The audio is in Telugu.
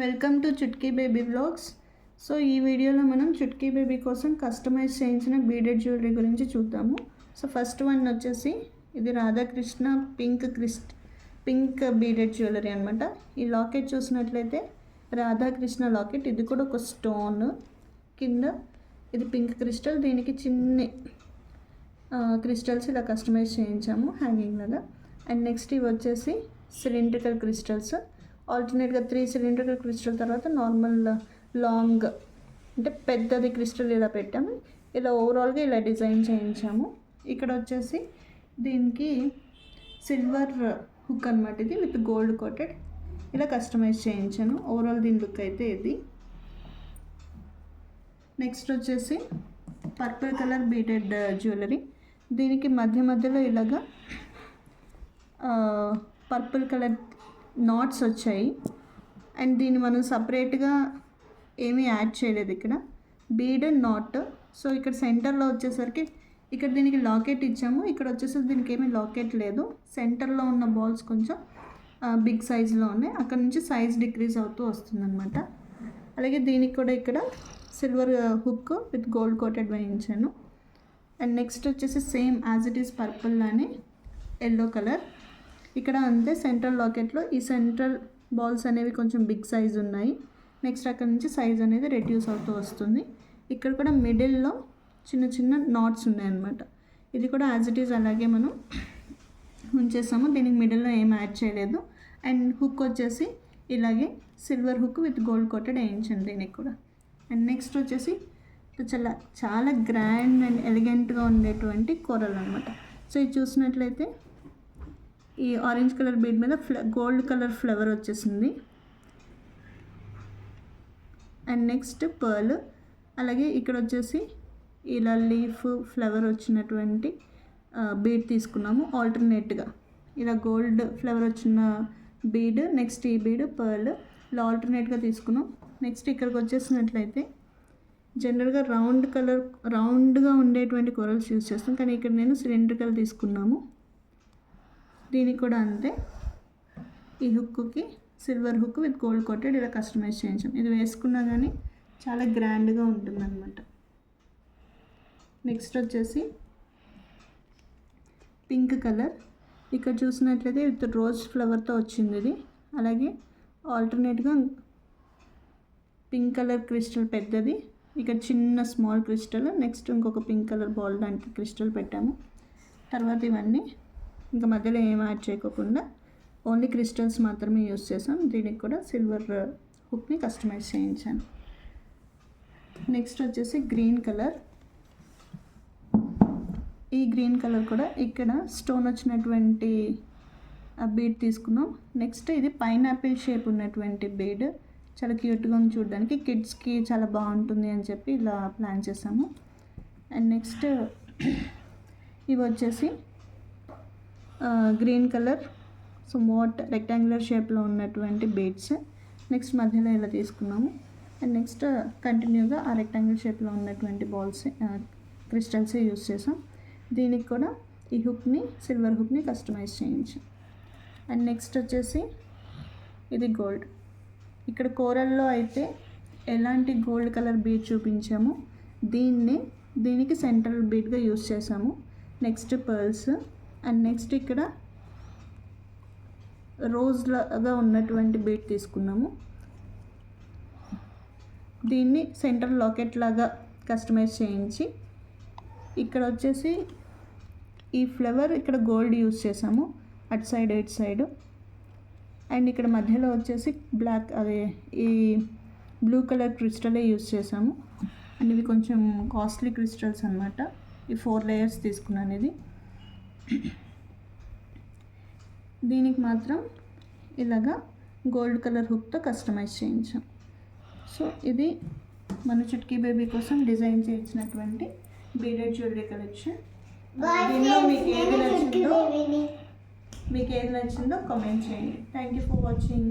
Welcome to Chutki baby blogs. So ఈ వీడియోలో మనం చుట్కీ బేబీ కోసం కస్టమైజ్ చేయించిన బీడెడ్ జ్యువెలరీ గురించి చూద్దాము. సో ఫస్ట్ వన్ వచ్చేసి ఇది Radhakrishna pink crystal pink beaded jewellery అనమాట ఈ లాకెట్ చూసినట్లయితే రాధాకృష్ణ లాకెట్. ఇది కూడా ఒక స్టోన్ కింద. ఇది పింక్ క్రిస్టల్. దీనికి చిన్ని క్రిస్టల్స్ ఇలా కస్టమైజ్ చేయించాము హ్యాంగింగ్ లాగా. అండ్ నెక్స్ట్ ఇవి వచ్చేసి సిలిండ్రికల్ క్రిస్టల్స్. ఆల్టర్నేట్గా త్రీ సిలిండర్ క్రిస్టల్ తర్వాత నార్మల్ లాంగ్ అంటే పెద్దది క్రిస్టల్ ఇలా పెట్టాము. ఇలా ఓవరాల్గా ఇలా డిజైన్ చేయించాము. ఇక్కడ వచ్చేసి దీనికి సిల్వర్ హుక్ అనమాట ఇది విత్ గోల్డ్ కోటెడ్. ఇలా కస్టమైజ్ చేయించాను. ఓవరాల్ దీని లుక్ అయితే ఇది. నెక్స్ట్ వచ్చేసి పర్పుల్ కలర్ బీటెడ్ జ్యువెలరీ. దీనికి మధ్య మధ్యలో ఇలాగా పర్పుల్ కలర్ నాట్స్ వచ్చాయి. అండ్ దీన్ని మనం సపరేట్గా ఏమీ యాడ్ చేయలేదు ఇక్కడ. Bead not. సో ఇక్కడ సెంటర్లో వచ్చేసరికి ఇక్కడ దీనికి లాకెట్ ఇచ్చాము. ఇక్కడ వచ్చేసరికి దీనికి ఏమీ లాకెట్ లేదు. సెంటర్లో ఉన్న బాల్స్ కొంచెం బిగ్ సైజులో ఉన్నాయి. అక్కడ నుంచి సైజ్ డిక్రీజ్ అవుతూ వస్తుందన్నమాట. అలాగే దీనికి కూడా ఇక్కడ silver hook with gold coated వేయించాను. అండ్ నెక్స్ట్ వచ్చేసి same as it is purple అని ఎల్లో కలర్. ఇక్కడ అంతే సెంట్రల్ లాకెట్లో ఈ సెంట్రల్ బాల్స్ అనేవి కొంచెం బిగ్ సైజ్ ఉన్నాయి. నెక్స్ట్ అక్కడ నుంచి సైజ్ అనేది రెడ్యూస్ అవుతూ వస్తుంది. ఇక్కడ కూడా మిడిల్లో చిన్న చిన్న నాట్స్ ఉన్నాయన్నమాట. ఇది కూడా యాజ్ ఇట్ ఈజ్ అలాగే మనం ఉంచేసాము. దీనికి మిడిల్లో ఏం యాడ్ చేయలేదు. అండ్ హుక్ వచ్చేసి ఇలాగే silver hook with gold coated వేయించండి దీనికి కూడా. అండ్ నెక్స్ట్ వచ్చేసి చాలా చాలా గ్రాండ్ అండ్ ఎలిగెంట్గా ఉండేటువంటి కూరలు అనమాట సో ఇది చూసినట్లయితే ఈ ఆరెంజ్ కలర్ బీడ్ మీద ఫ్ల గోల్డ్ కలర్ ఫ్లవర్ వచ్చేసింది. అండ్ నెక్స్ట్ పర్ల్ అలాగే ఇక్కడ వచ్చేసి ఇలా లీఫ్ ఫ్లవర్ వచ్చినటువంటి బీడ్ తీసుకున్నాము ఆల్టర్నేట్గా ఇలా గోల్డ్ ఫ్లవర్ వచ్చిన బీడ్ నెక్స్ట్ ఈ బీడ్ పర్ల్ ఇలా ఆల్టర్నేట్గా తీసుకున్నాం. నెక్స్ట్ ఇక్కడికి వచ్చేసినట్లయితే జనరల్గా రౌండ్ కలర్ రౌండ్గా ఉండేటువంటి కొరల్స్ యూజ్ చేస్తాం. కానీ ఇక్కడ నేను సిలిండ్రికల్ తీసుకున్నాము. దీనికి కూడా అంతే. ఈ హుక్కి silver hook with gold coated ఇలా కస్టమైజ్ చేయించాం. ఇది వేసుకున్నా కానీ చాలా గ్రాండ్గా ఉంటుందన్నమాట. నెక్స్ట్ వచ్చేసి పింక్ కలర్. ఇక్కడ చూసినట్లయితే విత్ రోజ్ ఫ్లవర్తో వచ్చింది ఇది. అలాగే ఆల్టర్నేట్గా పింక్ కలర్ క్రిస్టల్ పెద్దది. ఇక్కడ చిన్న స్మాల్ క్రిస్టల్ నెక్స్ట్ ఇంకొక పింక్ కలర్ బాల్ లాంటి క్రిస్టల్ పెట్టాము. తర్వాత ఇవన్నీ ఇంకా మధ్యలో ఏం యాడ్ చేయకోకుండా ఓన్లీ క్రిస్టల్స్ మాత్రమే యూస్ చేసాం దీనికి కూడా సిల్వర్ హుక్ని కస్టమైజ్ చేయించాను. నెక్స్ట్ వచ్చేసి గ్రీన్ కలర్. ఈ గ్రీన్ కలర్ కూడా ఇక్కడ స్టోన్ వచ్చినటువంటి బీడ్ తీసుకున్నాం. నెక్స్ట్ ఇది పైనాపిల్ షేప్ ఉన్నటువంటి బీడ్. చాలా క్యూట్గా ఉంది చూడడానికి. కిడ్స్కి చాలా బాగుంటుంది అని చెప్పి ఇలా ప్లాన్ చేసాము అండ్ నెక్స్ట్ ఇవి వచ్చేసి గ్రీన్ కలర్ సో మోట్ రెక్టాంగులర్ షేప్లో ఉన్నటువంటి బీడ్స్. నెక్స్ట్ మధ్యలో ఇలా తీసుకున్నాము? అండ్ నెక్స్ట్ కంటిన్యూగా ఆ రెక్టాంగిల్ షేప్లో ఉన్నటువంటి బాల్స్ క్రిస్టల్స్ యూస్ చేసాం. దీనికి కూడా ఈ హుక్ని సిల్వర్ హుక్ని కస్టమైజ్ చేయించాం. అండ్ నెక్స్ట్ వచ్చేసి ఇది గోల్డ్ ఇక్కడ కోరల్లో అయితే ఎలాంటి గోల్డ్ కలర్ బీడ్ చూపించాము? దీన్ని దీనికి సెంట్రల్ బీడ్గా యూస్ చేసాము. నెక్స్ట్ పర్ల్స్ అండ్ నెక్స్ట్ ఇక్కడ రోజ్ లాగా ఉన్నటువంటి బీట్ తీసుకున్నాము. దీన్ని సెంటర్ లాకెట్ లాగా కస్టమైజ్ చేయించి ఇక్కడ వచ్చేసి ఈ ఫ్లవర్ ఇక్కడ గోల్డ్ యూస్ చేసాము అటు సైడ్ ఇటు సైడ్ అండ్ ఇక్కడ మధ్యలో వచ్చేసి బ్లాక్ అదే ఈ బ్లూ కలర్ క్రిస్టలే యూస్ చేసాము అండ్ ఇవి కొంచెం కాస్ట్లీ క్రిస్టల్స్ అనమాట ఈ ఫోర్ లేయర్స్ తీసుకున్నాను ఇది. దీనికి మాత్రం ఇలాగా గోల్డ్ కలర్ హుక్తో కస్టమైజ్ చేయించాం. సో ఇది మన చుట్కీ బేబీ కోసం డిజైన్ చేయించినటువంటి బీడెడ్ జ్యువెలరీ కలెక్షన్. దీనిలో మీకు ఏది నచ్చిందో మీకు ఏది నచ్చిందో కామెంట్ చేయండి. Thank you for watching.